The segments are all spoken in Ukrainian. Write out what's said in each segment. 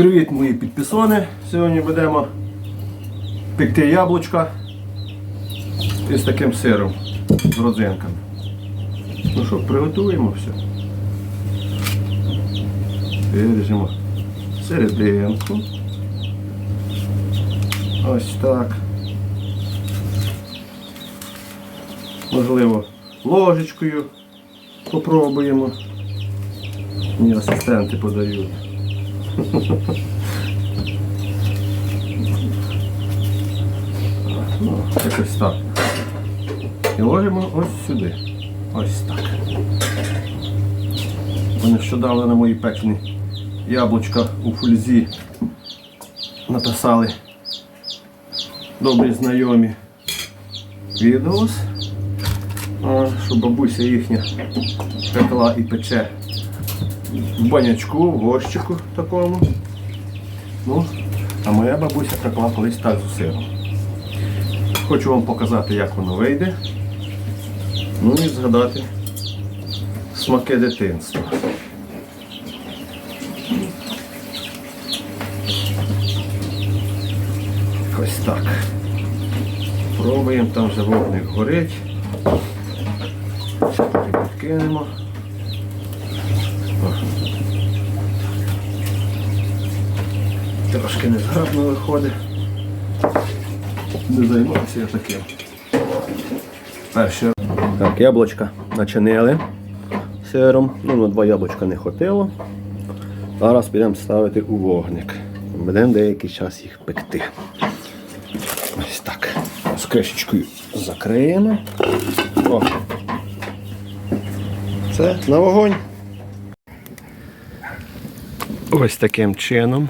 Привіт, мої підписони. Сьогодні будемо пекти яблучка із таким сиром з родзинками. Ну що, приготуємо все. Виріжемо серединку. Ось так. Можливо, ложечкою попробуємо. Мені асистенти подають. Ну, якось так. І ложимо ось сюди. Ось так. Вони нещодавно на мої пекні яблучка у фульзі написали добрі знайомі а, що бабуся їхня пекла і пече в банячку, в горщику такому. Ну, а моя бабуся пекла колись так з сиром. Хочу вам показати, як воно вийде. Ну і згадати смаки дитинства. Ось так. Пробуємо, там вже вогник горить. Ще потім відкинемо. О. Трошки незграбно виходить. Не займався я таким. Перше. Так, яблучка начинили сиром. Ну, на два яблучка не хватило. Зараз підемо ставити у вогник. Будемо деякий час їх пекти. Ось так. З кришечкою закриємо. О. Це на вогонь. Ось таким чином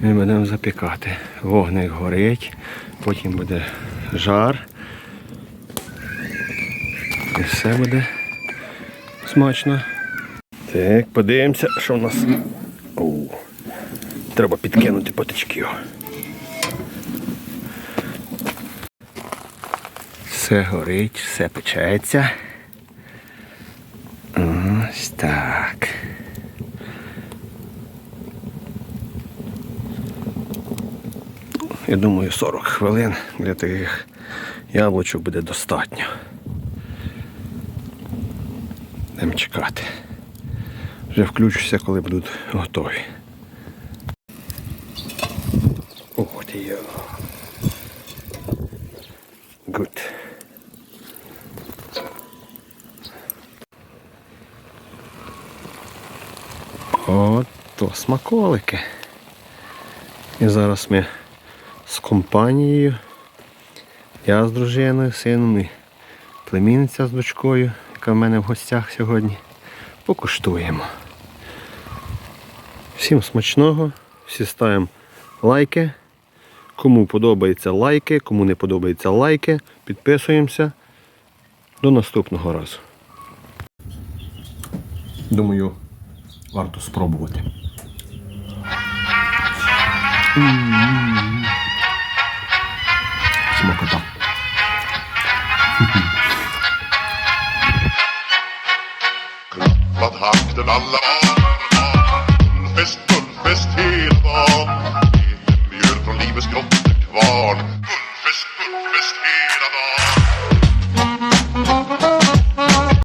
ми будемо запікати. Вогник горить, потім буде жар. І все буде смачно. Так, подивимося, що в нас. Оу. Треба підкинути патичків. Все горить, все печеться. Ось так. Я думаю, 40 хвилин для таких яблучок буде достатньо. Будемо чекати. Вже включуся, коли будуть готові. Ух ти я. Good. От смаколики. І зараз ми з компанією. Я з дружиною, сином і племінниця з дочкою, яка в мене в гостях сьогодні. Покуштуємо. Всім смачного, всі ставимо лайки. Кому подобається лайки, кому не подобається лайки, підписуємося. До наступного разу. Думаю, варто спробувати. ضحكت fest, Tullfest, tullfest hela dagen. Det är en mjölk från livets grott